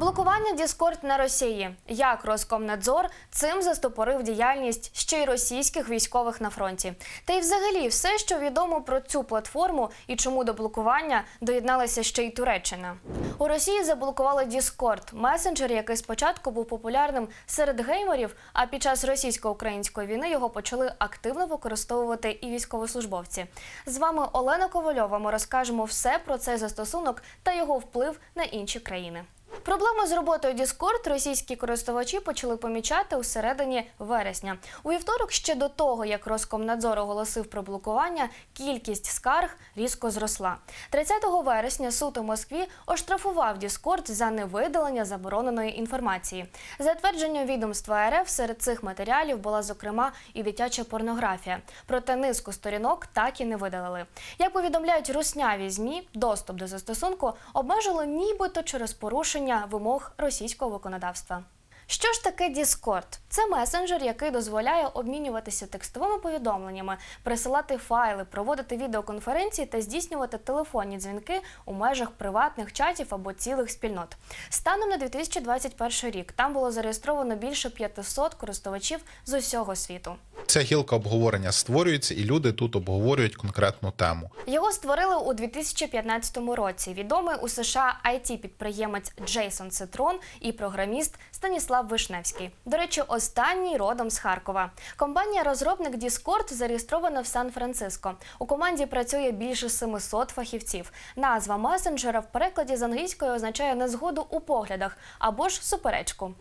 Блокування Діскорд на Росії. Як Роскомнадзор цим застопорив діяльність ще й російських військових на фронті. Та й взагалі все, що відомо про цю платформу і чому до блокування доєдналася ще й Туреччина. У Росії заблокували Діскорд, месенджер, який спочатку був популярним серед геймерів, а під час російсько-української війни його почали активно використовувати і військовослужбовці. З вами Олена Ковальова. Ми розкажемо все про цей застосунок та його вплив на інші країни. Проблеми з роботою Discord російські користувачі почали помічати у середині вересня. У вівторок, ще до того, як Роскомнадзор оголосив про блокування, кількість скарг різко зросла. 30 вересня суд у Москві оштрафував Discord за невидалення забороненої інформації. За твердженням відомства РФ серед цих матеріалів була зокрема і дитяча порнографія. Проте низку сторінок так і не видалили. Як повідомляють русняві змі, доступ до застосунку обмежили нібито через порушення вимог російського виконавства. Що ж таке Discord? Це месенджер, який дозволяє обмінюватися текстовими повідомленнями, присилати файли, проводити відеоконференції та здійснювати телефонні дзвінки у межах приватних чатів або цілих спільнот. Станом на 2021 рік там було зареєстровано більше 500 користувачів з усього світу. Ця гілка обговорення створюється, і люди тут обговорюють конкретну тему. Його створили у 2015 році. Відомий у США it підприємець Джейсон Цитрон і програміст Станіслав Вишневський. До речі, останній родом з Харкова. Компанія-розробник Discord зареєстрована в Сан-Франциско. У команді працює більше 700 фахівців. Назва месенджера в перекладі з англійської означає незгоду у поглядах або ж суперечку.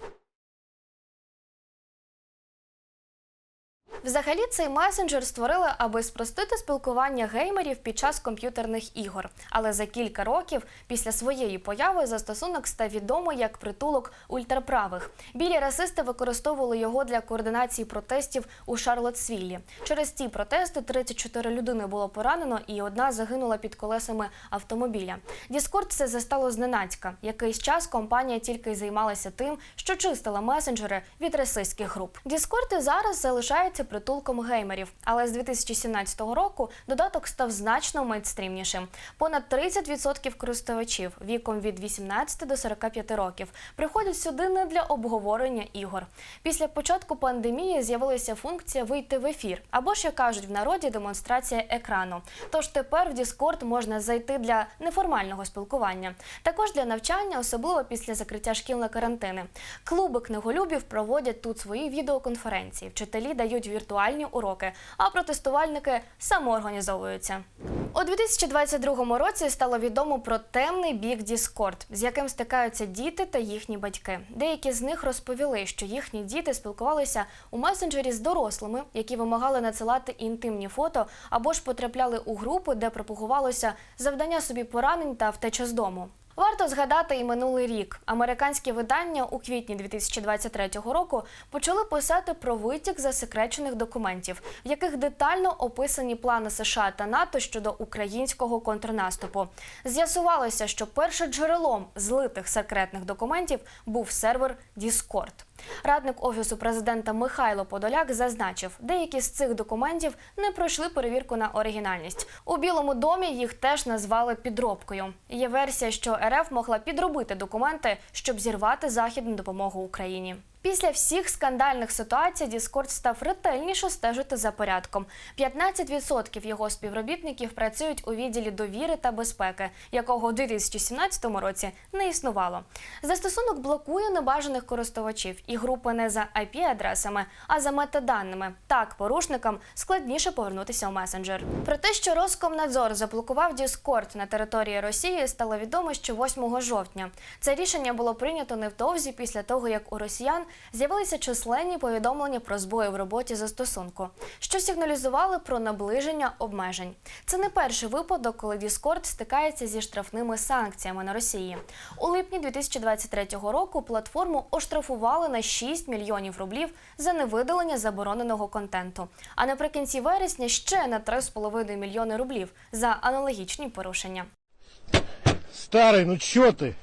Взагалі цей месенджер створили, аби спростити спілкування геймерів під час комп'ютерних ігор. Але за кілька років після своєї появи застосунок став відомий як притулок ультраправих. Білі расисти використовували його для координації протестів у Шарлотсвіллі. Через ці протести 34 людини було поранено і одна загинула під колесами автомобіля. Діскорд це застало зненацька. Якийсь час компанія тільки й займалася тим, що чистила месенджери від расистських груп. Діскорд і зараз залишається притулком геймерів, але з 2017 року додаток став значно мейнстрімнішим. Понад 30% користувачів віком від 18 до 45 років приходять сюди не для обговорення ігор. Після початку пандемії з'явилася функція вийти в ефір, або ж як кажуть в народі демонстрація екрану. Тож тепер в Discord можна зайти для неформального спілкування, також для навчання, особливо після закриття шкіл на карантини. Клуби книголюбів проводять тут свої відеоконференції. Вчителі дають віртуальні уроки, а протестувальники самоорганізовуються. У 2022 році стало відомо про темний бік Discord, з яким стикаються діти та їхні батьки. Деякі з них розповіли, що їхні діти спілкувалися у месенджері з дорослими, які вимагали надсилати інтимні фото, або ж потрапляли у групи, де пропагувалося завдання собі поранень та втеча з дому. Варто згадати і минулий рік. Американські видання у квітні 2023 року почали писати про витік засекречених документів, в яких детально описані плани США та НАТО щодо українського контрнаступу. З'ясувалося, що першим джерелом злитих секретних документів був сервер Discord. Радник офісу президента Михайло Подоляк зазначив, деякі з цих документів не пройшли перевірку на оригінальність. У Білому домі їх теж назвали підробкою. Є версія, що РФ могла підробити документи, щоб зірвати західну допомогу Україні. Після всіх скандальних ситуацій Discord став ретельніше стежити за порядком. 15% його співробітників працюють у відділі довіри та безпеки, якого у 2017 році не існувало. Застосунок блокує небажаних користувачів і групи не за IP-адресами, а за метаданими. Так порушникам складніше повернутися у месенджер. Про те, що Роскомнадзор заблокував Discord на території Росії, стало відомо ще 8 жовтня. Це рішення було прийнято невдовзі після того, як у росіян з'явилися численні повідомлення про збої в роботі застосунку, що сигналізували про наближення обмежень. Це не перший випадок, коли Discord стикається зі штрафними санкціями на Росії. У липні 2023 року платформу оштрафували на 6 мільйонів рублів за невидалення забороненого контенту. А наприкінці вересня ще на 3,5 мільйони рублів за аналогічні порушення. Старый, ну чё ты?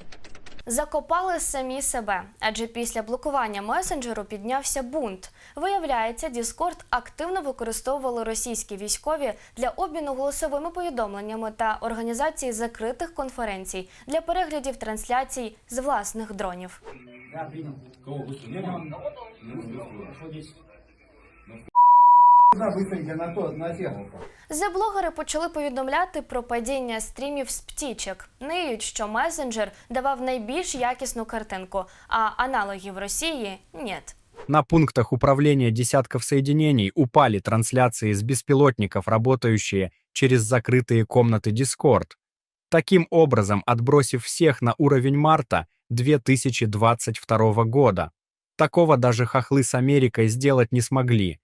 Закопали самі себе, адже після блокування месенджеру піднявся бунт. Виявляється, Discord активно використовували російські військові для обміну голосовими повідомленнями та організації закритих конференцій для переглядів трансляцій з власних дронів. Да, быстренько на то, на тело. Заблогери почали повідомляти про падіння стрімів з птічок. Ниють, що месенджер давав найбільш якісну картинку, а аналогів в Росії нет. На пунктах управления десятков соединений упали трансляции с беспилотников, работающие через закрытые комнаты Discord. Таким образом, отбросив всех на уровень марта 2022 года. Такого даже хохлы с Америкой сделать не смогли.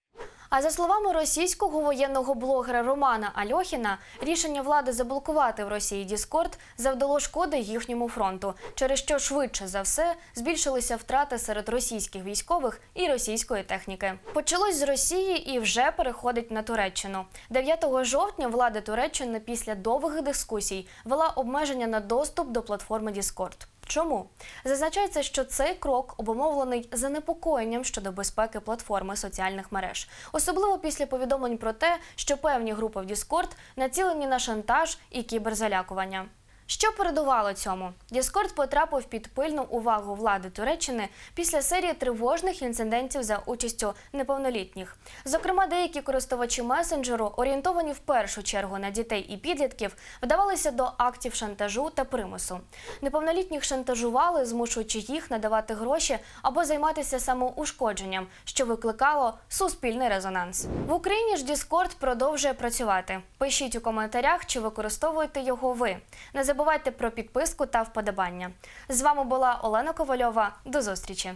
А за словами російського воєнного блогера Романа Альохіна, рішення влади заблокувати в Росії Діскорд завдало шкоди їхньому фронту, через що швидше за все збільшилися втрати серед російських військових і російської техніки. Почалось з Росії і вже переходить на Туреччину. 9 жовтня влада Туреччини після довгих дискусій вела обмеження на доступ до платформи Discord. Чому зазначається, що цей крок обумовлений занепокоєнням щодо безпеки платформи соціальних мереж, особливо після повідомлень про те, що певні групи в Discord націлені на шантаж і кіберзалякування. Що передувало цьому? Discord потрапив під пильну увагу влади Туреччини після серії тривожних інцидентів за участю неповнолітніх. Зокрема, деякі користувачі месенджеру, орієнтовані в першу чергу на дітей і підлітків, вдавалися до актів шантажу та примусу. Неповнолітніх шантажували, змушуючи їх надавати гроші або займатися самоушкодженням, що викликало суспільний резонанс. В Україні ж Discord продовжує працювати. Пишіть у коментарях, чи використовуєте його ви. Забувайте про підписку та вподобання. З вами була Олена Ковальова. До зустрічі!